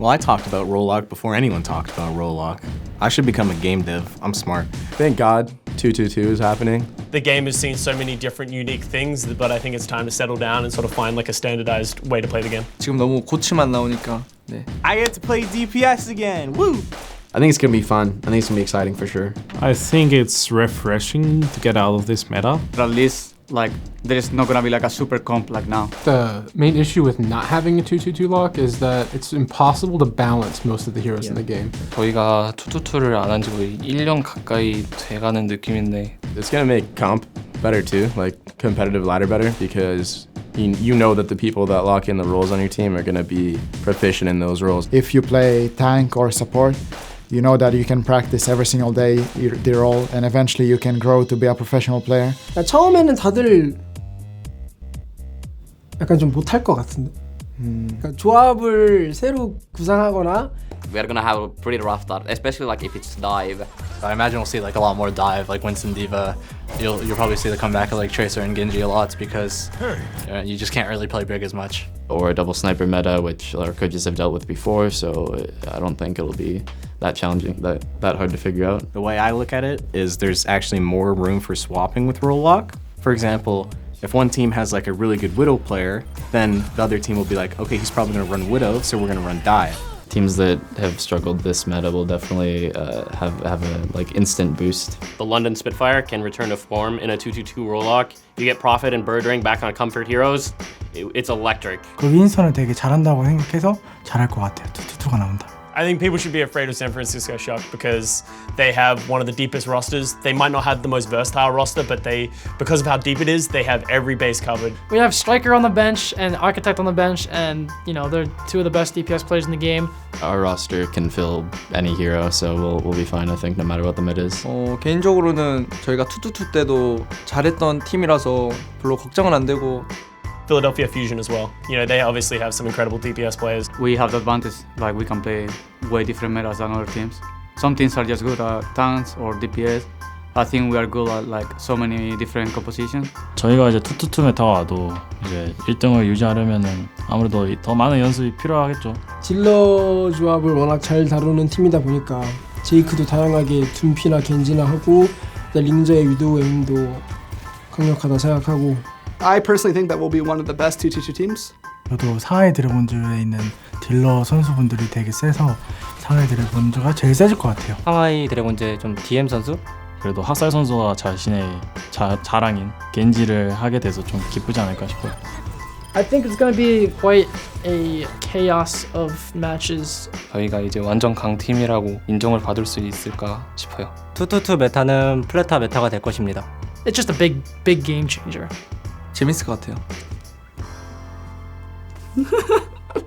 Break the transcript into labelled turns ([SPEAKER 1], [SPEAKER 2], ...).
[SPEAKER 1] Well, I talked about Rollock before anyone talked about Rollock. I should become a game dev. I'm smart.
[SPEAKER 2] Thank God 222 is happening.
[SPEAKER 3] The game has seen so many different unique things, but I think it's time to settle down and sort of find like a standardized way to play the game.
[SPEAKER 4] 지금 너무 고치만 나오니까 네.
[SPEAKER 5] I get to play DPS again. Woo!
[SPEAKER 2] I think it's gonna be fun. I think it's gonna be exciting for sure.
[SPEAKER 6] I think it's refreshing to get out of this meta.
[SPEAKER 7] But at least like there is not gonna be like a super comp like now.
[SPEAKER 8] The main issue with not having a 222 lock is that it's impossible to balance most of the heroes in the game.
[SPEAKER 9] 저희가 투투투를 안 한 지 거의 1년 가까이 돼가는 느낌인데
[SPEAKER 2] It's gonna make comp better too, like competitive ladder better because you, you know that the people that lock in the roles on your team are gonna be proficient in those roles.
[SPEAKER 10] If you play tank or support, you know that you can practice every single day your- the role, and eventually you can grow to be a professional player.
[SPEAKER 11] 그러니까 처음에는 다들 약간 좀 못할 것 같은데. 그러니까 조합을 새로 구상하거나
[SPEAKER 12] We're gonna have a pretty rough start, especially like if it's dive.
[SPEAKER 1] I imagine we'll see like a lot more dive, like Winston Diva. You'll you'll probably see the comeback of like Tracer and Genji a lot because uh, you just can't really play big as much.
[SPEAKER 13] or a double sniper meta, which our coaches have dealt with before. So uh, I don't think it'll be that challenging, that that hard to figure out.
[SPEAKER 1] The way I look at it is there's actually more room for swapping with Rollock. For example, if one team has like a really good Widow player, then the other team will be like, okay, he's probably gonna run Widow, so we're gonna run Dive.
[SPEAKER 13] Teams that have struggled this meta will definitely uh, have have a like instant boost.
[SPEAKER 3] The London Spitfire can return to form in a 2-2-2 Rollock. You get Profit and Bird Ring back on Comfort Heroes. It- it's electric.
[SPEAKER 14] 그 윈스턴을 되게 잘한다고 생각해서 잘할 것 같아요. 투투투가 나온다.
[SPEAKER 3] I think people should be afraid of San Francisco Shock because they have one of the deepest rosters. They might not have the most versatile roster, but they, because of how deep it is, they have every base covered.
[SPEAKER 15] We have Striker on the bench and Architect on the bench, and you know they're two of the best DPS players in the game.
[SPEAKER 13] Our roster can fill any hero, so we'll we'll be fine. I think no matter what the mid is.
[SPEAKER 4] 어, 개인적으로는 저희가 투투투 때도 잘했던 팀이라서 별로 걱정은 안 되고
[SPEAKER 3] Philadelphia Fusion as well. You know, they obviously have some incredible DPS players.
[SPEAKER 7] We have the advantage like we can play way different metas than other teams. Some teams are just good at tanks or DPS. I think we are good at like so many different compositions.
[SPEAKER 6] 저희가 이제 투투투 메타가 와도 이제 1등을 유지하려면은 아무래도 더 많은 연습이 필요하겠죠.
[SPEAKER 11] 딜러 조합을 워낙 잘 다루는 팀이다 보니까 제이크도 다양하게 둠피나 겐지나 하고 링저의 위도우 에임도 강력하다 생각하고
[SPEAKER 16] I personally think that we'll be one of the best 222 teams.
[SPEAKER 14] 저도 상하이 드래곤즈에 있는 딜러 선수분들이 되게 세서 상하이 드래곤즈가 제일 세질 것 같아요.
[SPEAKER 9] 상하이 드래곤즈 좀 DM 선수?
[SPEAKER 6] 그래도 학살 선수가 자신의 자, 자랑인 겐지를 하게 돼서 좀 기쁘지 않을까 싶어요.
[SPEAKER 15] I think it's gonna be quite a chaos of matches.
[SPEAKER 9] 저희가 이제 완전 강팀이라고 인정을 받을 수 있을까 싶어요.
[SPEAKER 5] 투투투 메타는 플레타 메타가 될 것입니다.
[SPEAKER 15] It's just a big, big game changer.
[SPEAKER 4] 재밌을 것 같아요.